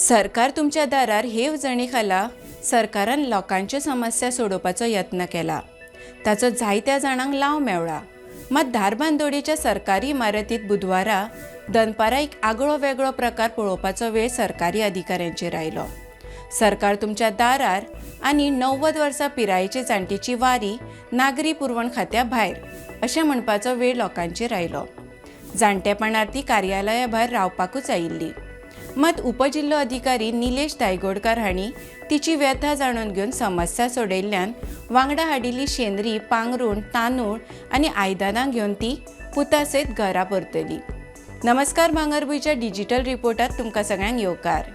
सरकार तुमच्या दारार हेव जणीखाला सरकारान लोकांच्यो समस्या सोडोवपाचो यत्न केला. ताचो जायत्या जाणांक लाव मेवळा. मात धारबांदोडेच्या सरकारी इमारतीत बुधवारा दनपारा एक आगळो वेगळो प्रकार पळोवपाचो वेळ सरकारी अधिकाऱ्यांचेर आयलो. सरकार तुमच्या दारार आनी णव्वद वर्सां पिरायेचे जाणटेची वारी नागरी पुरवण खात्या भायर अशें म्हणपाचो वेळ लोकांचेर आयलो. जाणटेपणार ती कार्यालया भायर रावपाकूच आयिल्ली. मात उपजिल्लो अधिकारी निलेश दायगोडकार हांणी तिची व्यथा जाणून घेवन समस्या सोडयल्ल्यान वांगडा हाडिल्ली शेंद्री पांगरूण तांदूळ आनी आयदनां घेवन ती पुतासयत घरा परतली. नमस्कार भांगरभूंयच्या डिजिटल रिपोर्टात तुमकां सगळ्यांक येवकार.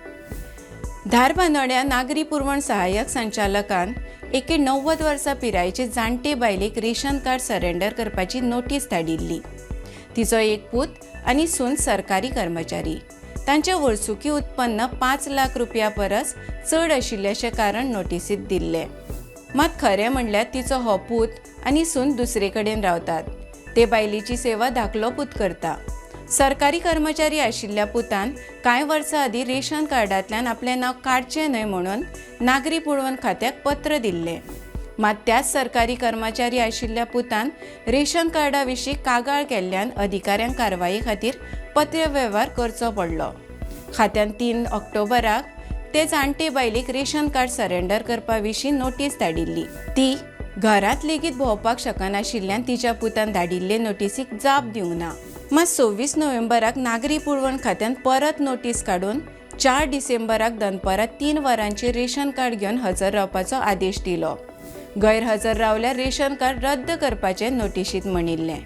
धार बांदोड्या नागरी पुरवण सहाय्यक संचालकान एके णव्वद वर्सां पिरायेचे जाणटे बायलेक रेशन कार्ड सरेंडर करपाची नोटीस धाडिल्ली. तिचो एक पूत आनी सून सरकारी कर्मचारी. तांचें वर्सुकी उत्पन्न पांच लाख रुपया परस चड आशिल्ल्याचें कारण नोटिसीत दिल्लें. मात खरें म्हणल्यार तिचो हो पूत आनी सून दुसरे कडेन रावतात. ते बायलेची सेवा धाकलो पूत करता. सरकारी कर्मचारी आशिल्ल्या पुतान कांय वर्सां आदीं रेशन कार्डांतल्यान आपलें नांव काडचें न्हय म्हणून नागरी पुरवण खात्याक पत्र दिल्लें. मात त्याच सरकारी कर्मचारी आशिल्ल्या पुतान रेशन कार्डा विशीं कागाळ केल्ल्यान अधिकाऱ्यांक कारवाये खातीर पत्र वेव्हार करचो पडलो. खात्यान तीन ऑक्टोबराक ते जाणटे बायलेक रेशन कार्ड सरेंडर करपा विशीं नोटीस धाडिल्ली. ती घरांत लेगीत भोंवपाक शकनाशिल्ल्यान तिच्या पुतान धाडिल्ले नोटीसीक जाप दिवंक ना मात सव्वीस नोव्हेंबराक नागरी पुरवण खात्यान परत नोटीस काडून चार डिसेंबराक दनपरां तीन वरांचेर रेशन कार्ड घेवन हजर रावपाचो आदेश दिलो. गैरहजर रावल्यार रेशन कार्ड रद्द करपाचें नोटिशीत म्हणिल्लें.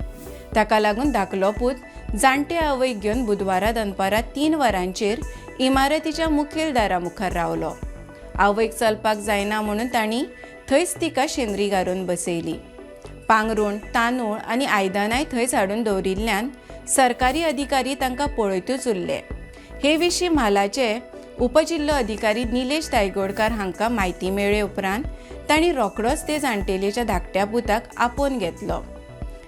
ताका लागून धाकलो पूत जाणटे आवयक घेवन बुधवारा दनपारां तीन वरांचेर इमारतीच्या मुखेल दारा मुखार रावलो. आवयक चलपाक जायना म्हणून तांणी थंयच तिका शेंद्री घालून बसयली. पांगरूण तांदूळ आनी आयदनांय थंयच हाडून दवरिल्ल्यान सरकारी अधिकारी तांकां पळयतूच उरले. हे विशीं म्हालाचे उपजिल्लो अधिकारी निलेश दायगोडकार हांकां म्हायती मेळ्ळे उपरांत तांणी रोखडोच ते जाणटेलेच्या धाकट्या पुताक आपोवन घेतलो.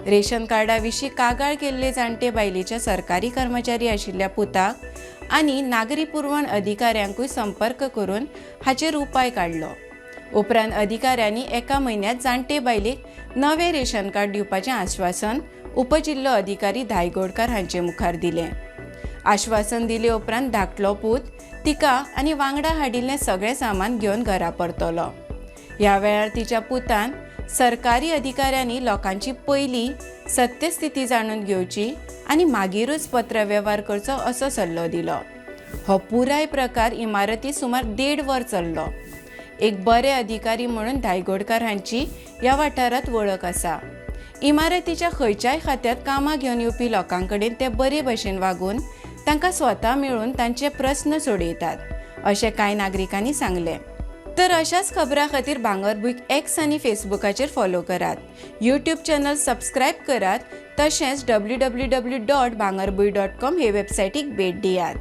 रेशन कार्डा विशीं कागाळ केल्ले जाणटे बायलेच्या सरकारी कर्मचारी आशिल्ल्या पुताक आनी नागरी पुरवण अधिकाऱ्यांकूय संपर्क करून हाचेर उपाय काडलो उपरांत अधिकाऱ्यांनी एका म्हयन्यांत जाणटे बायलेक नवें रेशन कार्ड दिवपाचें आश्वासन उपजिल्लो अधिकारी धायगोडकार हांचे मुखार दिलें. आश्वासन दिले उपरांत धाकटलो पूत तिका आनी वांगडा हाडिल्लें सगळें सामान घेवन घरा परतलो. ह्या वेळार तिच्या पुतान सरकारी अधिकाऱ्यांनी लोकांची पयली सत्यस्थिती जाणून घेवची आनी मागीरूच पत्र वेव्हार करचो असो सल्लो दिलो. हो पुराय प्रकार इमारती सुमार देड वर चल्लो. एक बरे अधिकारी म्हणून धायगोडकार हांची ह्या वाठारांत वळख आसा. इमारतीच्या खंयच्याय खात्यांत कामां घेवन येवपी लोकां कडेन ते बरे भशेन वागून तांकां स्वता मेळून तांचे प्रस्न सोडयतात अशें कांय नागरिकांनी सांगलें. तर अशाच खबरा खातीर भांगरभूंय एक्स आनी फेसबुकाचेर फॉलो करात. यूट्यूब चॅनल सबस्क्रायब करात तशेंच W W W dot Bhangarbhuin dot com हे वेबसायटीक भेट दियात.